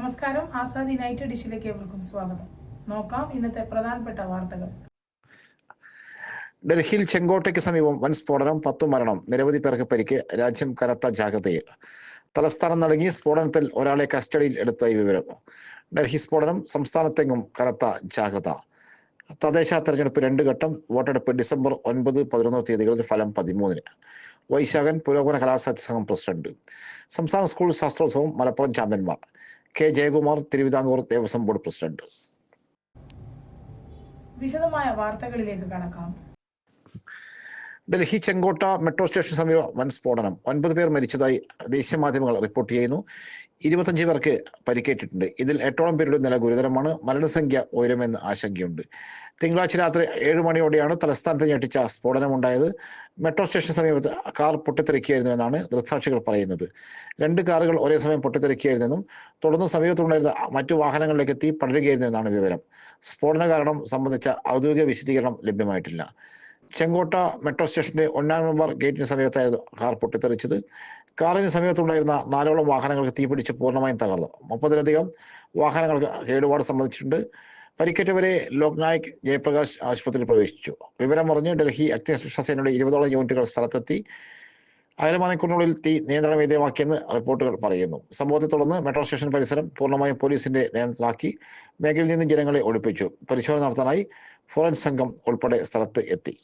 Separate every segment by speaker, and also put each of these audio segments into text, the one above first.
Speaker 1: നമസ്കാരം. ആസാദ് യുണൈറ്റഡ് ഡിഷിലേക്ക് ഏവർക്കും സ്വാഗതം. നോക്കാം ഇന്നത്തെ പ്രധാനപ്പെട്ട വാർത്തകൾ.
Speaker 2: ഡൽഹിയിൽ ചെങ്കോട്ടയ്ക്ക് സമീപം വൻ സ്ഫോടനം പത്തു മരണം നിരവധി പേർക്ക് പരിക്ക് രാജ്യം കനത്ത ജാഗ്രതയിൽ. തലസ്ഥാനം നടങ്ങി സ്ഫോടനത്തിൽ ഒരാളെ കസ്റ്റഡിയിൽ എടുത്തായി വിവരം. ഡൽഹി സ്ഫോടനം സംസ്ഥാനത്തെങ്ങും കനത്ത ജാഗ്രത. തദ്ദേശ തെരഞ്ഞെടുപ്പ് രണ്ട് ഘട്ടം വോട്ടെടുപ്പ് ഡിസംബർ ഒൻപത് പതിനൊന്ന് തീയതികളിൽ ഫലം പതിമൂന്നിന്. വൈശാഖൻ പുരോഗമന കലാസാഹിത്യ സംഘം പ്രസിഡന്റ്. സംസ്ഥാന സ്കൂൾ ശാസ്ത്രോത്സവം Malappuram ചാമ്പ്യന്മാർ. K. Jayakumar Travancore Devaswom board president.
Speaker 1: വിശദമായ വാർത്തകളിലേക്ക് കടക്കാം.
Speaker 2: ഡൽഹി ചെങ്കോട്ട മെട്രോ സ്റ്റേഷൻ സമീപം വൻ സ്ഫോടനം. ഒൻപത് പേർ മരിച്ചതായി ദേശീയ മാധ്യമങ്ങൾ റിപ്പോർട്ട് ചെയ്യുന്നു. ഇരുപത്തഞ്ച് പേർക്ക് പരിക്കേറ്റിട്ടുണ്ട്. ഇതിൽ എട്ടോളം പേരുടെ നില ഗുരുതരമാണ്. മരണസംഖ്യ ഉയരുമെന്ന് ആശങ്കയുണ്ട്. തിങ്കളാഴ്ച രാത്രി ഏഴ് മണിയോടെയാണ് തലസ്ഥാനത്ത് ഞെട്ടിച്ച സ്ഫോടനമുണ്ടായത്. മെട്രോ സ്റ്റേഷൻ സമീപത്ത് കാർ പൊട്ടിത്തെറിക്കുകയായിരുന്നു എന്നാണ് ദൃക്സാക്ഷികൾ പറയുന്നത്. രണ്ട് കാറുകൾ ഒരേ സമയം പൊട്ടിത്തെറിക്കുകയായിരുന്നെന്നും തുടർന്ന് സമീപത്തുണ്ടായിരുന്ന മറ്റു വാഹനങ്ങളിലേക്ക് തീ പടരുകയായിരുന്നു എന്നാണ് വിവരം. സ്ഫോടന കാരണം സംബന്ധിച്ച ഔദ്യോഗിക വിശദീകരണം ലഭ്യമായിട്ടില്ല. ചെങ്കോട്ട മെട്രോ സ്റ്റേഷന്റെ ഒന്നാം നമ്പർ ഗേറ്റിന് സമീപത്തായിരുന്നു കാർ പൊട്ടിത്തെറിച്ചത്. കാറിന് സമീപത്തുണ്ടായിരുന്ന നാലോളം വാഹനങ്ങൾക്ക് തീപിടിച്ച് പൂർണമായും തകർന്നു. മുപ്പതിലധികം വാഹനങ്ങൾക്ക് കേടുപാട് സംബന്ധിച്ചിട്ടുണ്ട്. പരിക്കേറ്റവരെ ലോക്നായക് ജയപ്രകാശ് ആശുപത്രിയിൽ പ്രവേശിച്ചു. വിവരം അറിഞ്ഞ് ഡൽഹി അഗ്നിരക്ഷാ സേനയുടെ ഇരുപതോളം യൂണിറ്റുകൾ സ്ഥലത്തെത്തി. അരമണിക്കൂറിനുള്ളിൽ തീ നിയന്ത്രണ വിധേയമാക്കിയെന്ന് റിപ്പോർട്ടുകൾ പറയുന്നു. സംഭവത്തെ തുടർന്ന് മെട്രോ സ്റ്റേഷൻ പരിസരം പൂർണമായും പോലീസിന്റെ നിയന്ത്രണത്തിലാക്കി മേഖലയിൽ നിന്ന് ജനങ്ങളെ ഒളിപ്പിച്ചു പരിശോധന നടത്താനായി ഫോറൻസ് സംഘം ഉൾപ്പെടെ സ്ഥലത്ത് എത്തി.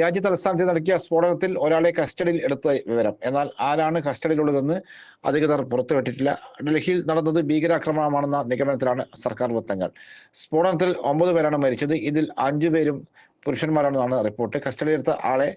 Speaker 2: രാജ്യ തലസ്ഥാനത്ത് നടക്കിയ സ്ഫോടനത്തിൽ ഒരാളെ കസ്റ്റഡിയിൽ എടുത്ത വിവരം. എന്നാൽ ആരാണ് കസ്റ്റഡിയിലുള്ളതെന്ന് അധികൃതർ പുറത്തുവിട്ടിട്ടില്ല. ഡൽഹിയിൽ നടന്നത് ഭീകരാക്രമണമാണെന്ന നിഗമനത്തിലാണ് സർക്കാർ വൃത്തങ്ങൾ. സ്ഫോടനത്തിൽ ഒമ്പത് പേരാണ് മരിച്ചത്. ഇതിൽ അഞ്ചു പേരും പുരുഷന്മാരാണെന്നാണ് റിപ്പോർട്ട്. കസ്റ്റഡിയിലെടുത്ത ആളെ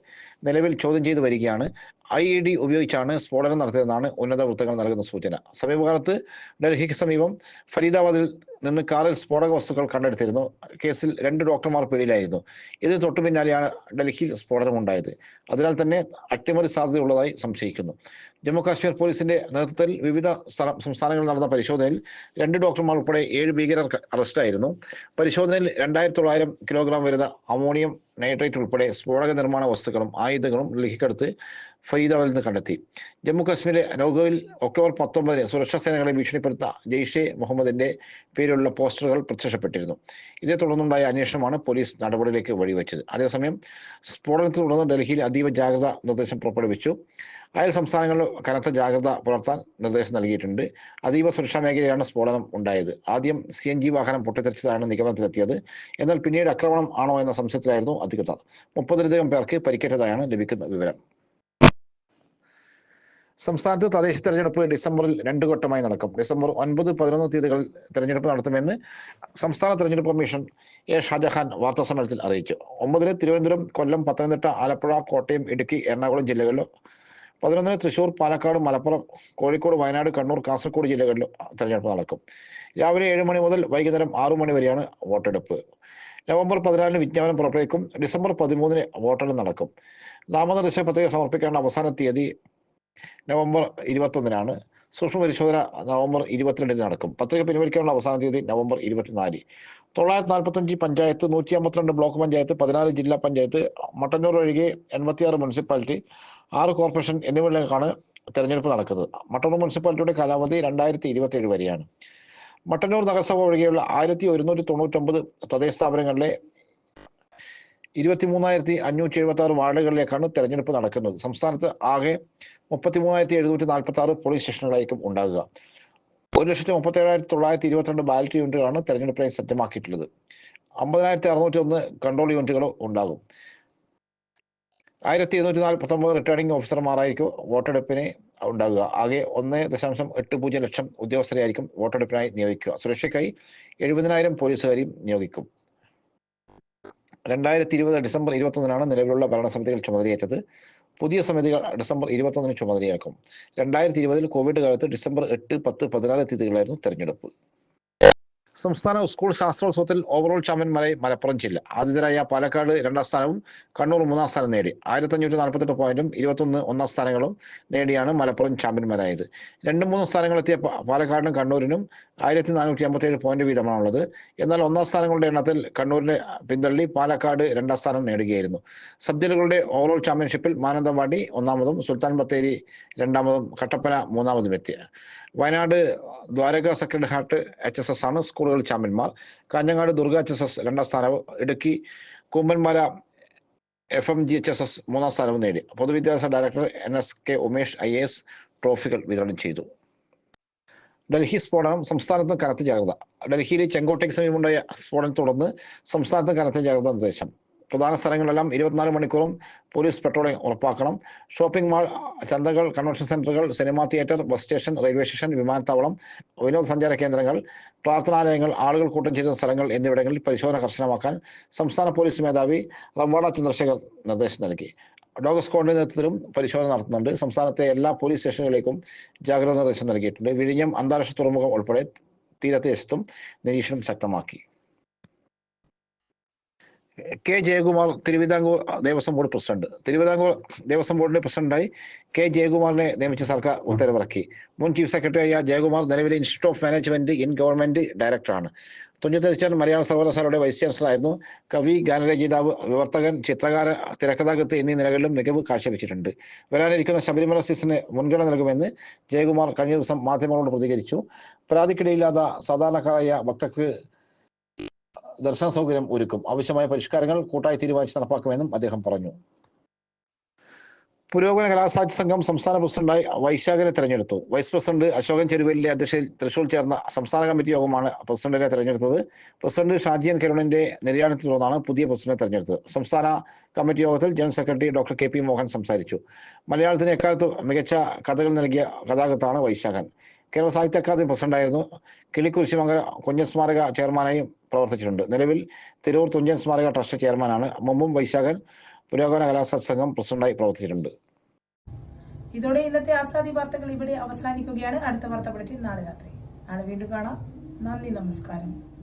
Speaker 2: നിലവിൽ ചോദ്യം ചെയ്തു വരികയാണ്. ഐ ഇ ഡി ഉപയോഗിച്ചാണ് സ്ഫോടനം നടത്തിയതെന്നാണ് ഉന്നത വൃത്തങ്ങൾ നൽകുന്ന സൂചന. സമീപകാലത്ത് ഡൽഹിക്ക് സമീപം ഫരീദാബാദിൽ നിന്ന് കാറിൽ സ്ഫോടക വസ്തുക്കൾ കണ്ടെടുത്തിരുന്നു. കേസിൽ രണ്ട് ഡോക്ടർമാർ പിടിയിലായിരുന്നു. ഇത് തൊട്ടു പിന്നാലെയാണ് ഡൽഹിയിൽ സ്ഫോടനം ഉണ്ടായത് അതിനാൽ തന്നെ അട്ടിമറി സാധ്യതയുള്ളതായി സംശയിക്കുന്നു. ജമ്മു കാശ്മീർ പോലീസിന്റെ നേതൃത്വത്തിൽ വിവിധ സംസ്ഥാനങ്ങളിൽ നടന്ന പരിശോധനയിൽ രണ്ട് ഡോക്ടർമാർ ഉൾപ്പെടെ ഏഴ് ഭീകരർ അറസ്റ്റായിരുന്നു പരിശോധനയിൽ രണ്ടായിരത്തി തൊള്ളായിരം കിലോഗ്രാം വരുന്ന അമോണിയം നൈട്രേറ്റ് ഉൾപ്പെടെ സ്ഫോടക നിർമ്മാണ വസ്തുക്കളും ആയുധങ്ങളും ഡൽഹിക്കടുത്ത് ഫരീദാബാദിൽ നിന്ന് കണ്ടെത്തി. ജമ്മു കാശ്മീരിലെ നൌഗവിൽ ഒക്ടോബർ പത്തൊമ്പതിന് സുരക്ഷാ സേനകളെ ഭീഷണിപ്പെടുത്ത ജെയ്ഷെ മുഹമ്മദിന്റെ പേരിലുള്ള പോസ്റ്ററുകൾ പ്രത്യക്ഷപ്പെട്ടിരുന്നു. ഇതേ തുടർന്നുണ്ടായ അന്വേഷണമാണ് പോലീസ് നടപടിയിലേക്ക് വഴിവെച്ചത്. അതേസമയം സ്ഫോടനത്തെ തുടർന്ന് ഡൽഹിയിൽ അതീവ ജാഗ്രത നിർദ്ദേശം പുറപ്പെടുവിച്ചു. അയൽ സംസ്ഥാനങ്ങളിൽ കനത്ത ജാഗ്രത പുലർത്താൻ നിർദ്ദേശം നൽകിയിട്ടുണ്ട്. അതീവ സുരക്ഷാ മേഖലയാണ് സ്ഫോടനം ഉണ്ടായത്. ആദ്യം സി എൻ ജി വാഹനം പൊട്ടിത്തെറിച്ചതാണ് നിഗമനത്തിലെത്തിയത്. എന്നാൽ പിന്നീട് ആക്രമണം ആണോ എന്ന സംശയത്തിലായിരുന്നു അധികൃതർ. മുപ്പതിലധികം പേർക്ക് പരിക്കേറ്റതായാണ് ലഭിക്കുന്ന വിവരം. സംസ്ഥാനത്ത് തദ്ദേശ തെരഞ്ഞെടുപ്പ് ഡിസംബറിൽ രണ്ടു ഘട്ടമായി നടക്കും. ഡിസംബർ ഒൻപത് പതിനൊന്ന് തീയതികളിൽ തെരഞ്ഞെടുപ്പ് നടത്തുമെന്ന് സംസ്ഥാന തെരഞ്ഞെടുപ്പ് കമ്മീഷൻ എ ഷാജഹാൻ വാർത്താ സമ്മേളനത്തിൽ അറിയിച്ചു. ഒമ്പതിന് തിരുവനന്തപുരം കൊല്ലം പത്തനംതിട്ട ആലപ്പുഴ കോട്ടയം ഇടുക്കി എറണാകുളം ജില്ലകളിലും പതിനൊന്നിന് തൃശൂർ പാലക്കാട് മലപ്പുറം കോഴിക്കോട് വയനാട് കണ്ണൂർ കാസർഗോഡ് ജില്ലകളിലും തെരഞ്ഞെടുപ്പ് നടക്കും. രാവിലെ ഏഴ് മണി മുതൽ വൈകുന്നേരം ആറു മണി വരെയാണ് വോട്ടെടുപ്പ്. നവംബർ പതിനാലിന് വിജ്ഞാപനം പുറപ്പെടുവിക്കും. ഡിസംബർ പതിമൂന്നിന് വോട്ടെടുപ്പ് നടക്കും. നാമനിർദ്ദേശ പത്രിക സമർപ്പിക്കാനുള്ള അവസാന തീയതി നവംബർ ഇരുപത്തൊന്നിനാണ്. സൂക്ഷ്മ പരിശോധന നവംബർ ഇരുപത്തിരണ്ടിന് നടക്കും. പത്രിക പിൻവലിക്കാനുള്ള അവസാന തീയതി നവംബർ ഇരുപത്തിനാല്. തൊള്ളായിരത്തി നാൽപ്പത്തഞ്ച് പഞ്ചായത്ത് നൂറ്റി അമ്പത്തിരണ്ട് ബ്ലോക്ക് പഞ്ചായത്ത് പതിനാല് ജില്ലാ പഞ്ചായത്ത് മട്ടന്നൂർ ഒഴികെ എൺപത്തിയാറ് മുനിസിപ്പാലിറ്റി ആറ് കോർപ്പറേഷൻ എന്നിവയിലേക്കാണ് തെരഞ്ഞെടുപ്പ് നടക്കുന്നത്. മട്ടന്നൂർ മുനിസിപ്പാലിറ്റിയുടെ കാലാവധി രണ്ടായിരത്തി ഇരുപത്തിയേഴ് വരെയാണ്. മട്ടന്നൂർ നഗരസഭ ഒഴികെയുള്ള ആയിരത്തി ഒരുന്നൂറ്റി തൊണ്ണൂറ്റൊമ്പത് തദ്ദേശ സ്ഥാപനങ്ങളിലെ ഇരുപത്തി മൂന്നായിരത്തി അഞ്ഞൂറ്റി എഴുപത്തി ആറ് വാർഡുകളിലേക്കാണ് തെരഞ്ഞെടുപ്പ് നടക്കുന്നത്. സംസ്ഥാനത്ത് ആകെ മുപ്പത്തി മൂവായിരത്തി എഴുന്നൂറ്റി നാൽപ്പത്തി ആറ് പോളിംഗ് സ്റ്റേഷനുകളായിരിക്കും ഉണ്ടാകുക. ഒരു ലക്ഷത്തി മുപ്പത്തി ഏഴായിരത്തി തൊള്ളായിരത്തി ഇരുപത്തിരണ്ട് ബാലറ്റ് യൂണിറ്റുകളാണ് തെരഞ്ഞെടുപ്പിനായി സജ്ജമാക്കിയിട്ടുള്ളത്. അമ്പതിനായിരത്തി അറുന്നൂറ്റി ഒന്ന് കൺട്രോൾ യൂണിറ്റുകൾ ഉണ്ടാകും. ആയിരത്തി എഴുന്നൂറ്റി നാൽപ്പത്തി ഒമ്പത് റിട്ടേണിംഗ് ഓഫീസർമാരായിരിക്കും വോട്ടെടുപ്പിന് ഉണ്ടാകുക. ആകെ ഒന്ന് ദശാംശം എട്ട് പൂജ്യം ലക്ഷം ഉദ്യോഗസ്ഥരെയായിരിക്കും വോട്ടെടുപ്പിനായി നിയോഗിക്കുക. സുരക്ഷയ്ക്കായി എഴുപതിനായിരം പോലീസുകാരെയും നിയോഗിക്കും. രണ്ടായിരത്തി ഇരുപത് ഡിസംബർ ഇരുപത്തൊന്നിനാണ് നിലവിലുള്ള ഭരണസമിതികൾ ചുമതലയേറ്റത്. പുതിയ സമിതികൾ ഡിസംബർ ഇരുപത്തൊന്നിന് ചുമതലയാക്കും രണ്ടായിരത്തി ഇരുപതിൽ കോവിഡ് കാലത്ത് ഡിസംബർ എട്ട് പത്ത് പതിനാല് തീയതികളായിരുന്നു തെരഞ്ഞെടുപ്പ്. സംസ്ഥാന സ്കൂൾ ശാസ്ത്രോത്സവത്തിൽ ഓവറോൾ ചാമ്പ്യന്മാരായി മലപ്പുറം ജില്ല. ആതിഥരായ പാലക്കാട് രണ്ടാം സ്ഥാനവും കണ്ണൂർ മൂന്നാം സ്ഥാനം നേടി. ആയിരത്തി അഞ്ഞൂറ്റി നാൽപ്പത്തെട്ട് പോയിന്റും ഇരുപത്തൊന്ന് ഒന്നാം സ്ഥാനങ്ങളും നേടിയാണ് മലപ്പുറം ചാമ്പ്യന്മാരായത് രണ്ടും മൂന്നും സ്ഥാനങ്ങളെത്തിയ പാലക്കാടിനും കണ്ണൂരിനും ആയിരത്തി നാനൂറ്റി അമ്പത്തേഴ് പോയിന്റ് വീതമാണുള്ളത്. എന്നാൽ ഒന്നാം സ്ഥാനങ്ങളുടെ എണ്ണത്തിൽ കണ്ണൂരിനെ പിന്തള്ളി പാലക്കാട് രണ്ടാം സ്ഥാനം നേടുകയായിരുന്നു. സബ് ജില്ലകളുടെ ഓവറോൾ ചാമ്പ്യൻഷിപ്പിൽ മാനന്തവാടി ഒന്നാമതും സുൽത്താൻ ബത്തേരി രണ്ടാമതും കട്ടപ്പന മൂന്നാമതും എത്തി. Wayanad Dwaraka Sacred Heart H S S ആണ് സ്കൂളുകൾ ചാമ്പ്യന്മാർ. Kanhangad Durga H S S രണ്ടാം സ്ഥാനവും Idukki Koombanmala F M G H S S മൂന്നാം സ്ഥാനവും നേടി. പൊതുവിദ്യാഭ്യാസ director N S K Umesh I A S ട്രോഫികൾ വിതരണം ചെയ്തു. ഡൽഹി സ്ഫോടനം സംസ്ഥാനത്ത് കനത്ത ജാഗ്രത. ഡൽഹിയിലെ ചെങ്കോട്ടയ്ക്ക് സമീപമുണ്ടായ സ്ഫോടനത്തെ തുടർന്ന് സംസ്ഥാനത്ത് കനത്ത ജാഗ്രതാ നിർദ്ദേശം. പ്രധാന സ്ഥലങ്ങളിലെല്ലാം ഇരുപത്തിനാല് മണിക്കൂറും പോലീസ് പെട്രോളിംഗ് ഉറപ്പാക്കണം. ഷോപ്പിംഗ് മാൾ ചന്തകൾ കൺവെൻഷൻ സെന്ററുകൾ cinema theatre bus station railway station വിമാനത്താവളം വിനോദസഞ്ചാര കേന്ദ്രങ്ങൾ പ്രാർത്ഥനാലയങ്ങൾ ആളുകൾ കൂട്ടം ചെയ്യുന്ന സ്ഥലങ്ങൾ എന്നിവിടങ്ങളിൽ പരിശോധന കർശനമാക്കാൻ സംസ്ഥാന പോലീസ് മേധാവി റവാഡ ചന്ദ്രശേഖർ നിർദ്ദേശം നൽകി. ഡോഗ് സ്ക്വാഡിന്റെ നേതൃത്വത്തിലും പരിശോധന നടത്തുന്നുണ്ട്. സംസ്ഥാനത്തെ എല്ലാ പോലീസ് സ്റ്റേഷനുകളിലേക്കും ജാഗ്രതാ നിർദ്ദേശം നൽകിയിട്ടുണ്ട്. വിഴിഞ്ഞം അന്താരാഷ്ട്ര തുറമുഖം ഉൾപ്പെടെ തീരദേശത്തും നിരീക്ഷണം ശക്തമാക്കി. K Jayakumar Travancore Devaswom board president. Travancore Devaswom ബോർഡിന്റെ പ്രസിഡന്റായി കെ ജയകുമാറിനെ നിയമിച്ച സർക്കാർ ഉത്തരവിറക്കി. മുൻ ചീഫ് സെക്രട്ടറി ആയ ജയകുമാർ നിലവിലെ Institute of Management in Government ഡയറക്ടറാണ്. തുഞ്ചത്തരിച്ചാൻ മലയാള സർവകലാശാലയുടെ വൈസ് ചാൻസലറായിരുന്നു. കവി ഗാനരചയിതാവ് വിവർത്തകൻ ചിത്രകാര തിരക്കഥാകൃത്ത് എന്നീ നിലകളിലും മികവ് കാഴ്ചവെച്ചിട്ടുണ്ട്. വരാനിരിക്കുന്ന ശബരിമല സീസണിന് മുൻഗണന നൽകുമെന്ന് ജയകുമാർ കഴിഞ്ഞ ദിവസം മാധ്യമങ്ങളോട് പ്രതികരിച്ചു. പരാതിക്കിടയില്ലാത്ത സാധാരണക്കാരായ ഭക്തർക്ക് ദർശന സൗകര്യം ഒരുക്കും. ആവശ്യമായ പരിഷ്കാരങ്ങൾ കൂട്ടായി തീരുമാനിച്ച് നടപ്പാക്കുമെന്നും അദ്ദേഹം പറഞ്ഞു. പുരോഗമന കലാസാഹിത്യ സംഘം സംസ്ഥാന പ്രസിഡന്റായി വൈശാഖനെ തെരഞ്ഞെടുത്തു. വൈസ് പ്രസിഡന്റ് അശോകൻ ചെരുവേലിന്റെ അധ്യക്ഷതയിൽ തൃശൂർ ചേർന്ന സംസ്ഥാന കമ്മിറ്റി യോഗമാണ് പ്രസിഡന്റിനെ തെരഞ്ഞെടുത്തത്. പ്രസിഡന്റ് ഷാജിയൻ കരുണിന്റെ നിര്യാണത്തിൽ തുടർന്നാണ് പുതിയ പ്രസിഡന്റിനെ തെരഞ്ഞെടുത്തത്. സംസ്ഥാന കമ്മിറ്റി യോഗത്തിൽ general secretary doctor K P Mohan സംസാരിച്ചു. മലയാളത്തിന് എക്കാലത്ത് മികച്ച കഥകൾ നൽകിയ കഥാകൃത്താണ് വൈശാഖൻ. കേരള സാഹിത്യ അക്കാദമി പ്രസിഡന്റായിരുന്നു. കിളിക്കുരിശിമംഗല കുഞ്ഞൻ സ്മാരക ചെയർമാനായും പ്രവർത്തിച്ചിട്ടുണ്ട്. നിലവിൽ തിരൂർ തുഞ്ചൻ സ്മാരക ട്രസ്റ്റ് ചെയർമാനാണ്. മുമ്പും വൈശാഖൻ പുരോഗമന കലാസാഹിത്യ സംഘം പ്രസിഡന്റായി പ്രവർത്തിച്ചിട്ടുണ്ട്.
Speaker 1: ഇതോടെ ഇന്നത്തെ ആസാദി വാർത്തകൾ ഇവിടെ അവസാനിക്കുകയാണ്. അടുത്ത വാർത്ത ബുള്ളറ്റിൻ നാളെ രാത്രി. നാളെ വീണ്ടും കാണാം. നന്ദി നമസ്കാരം.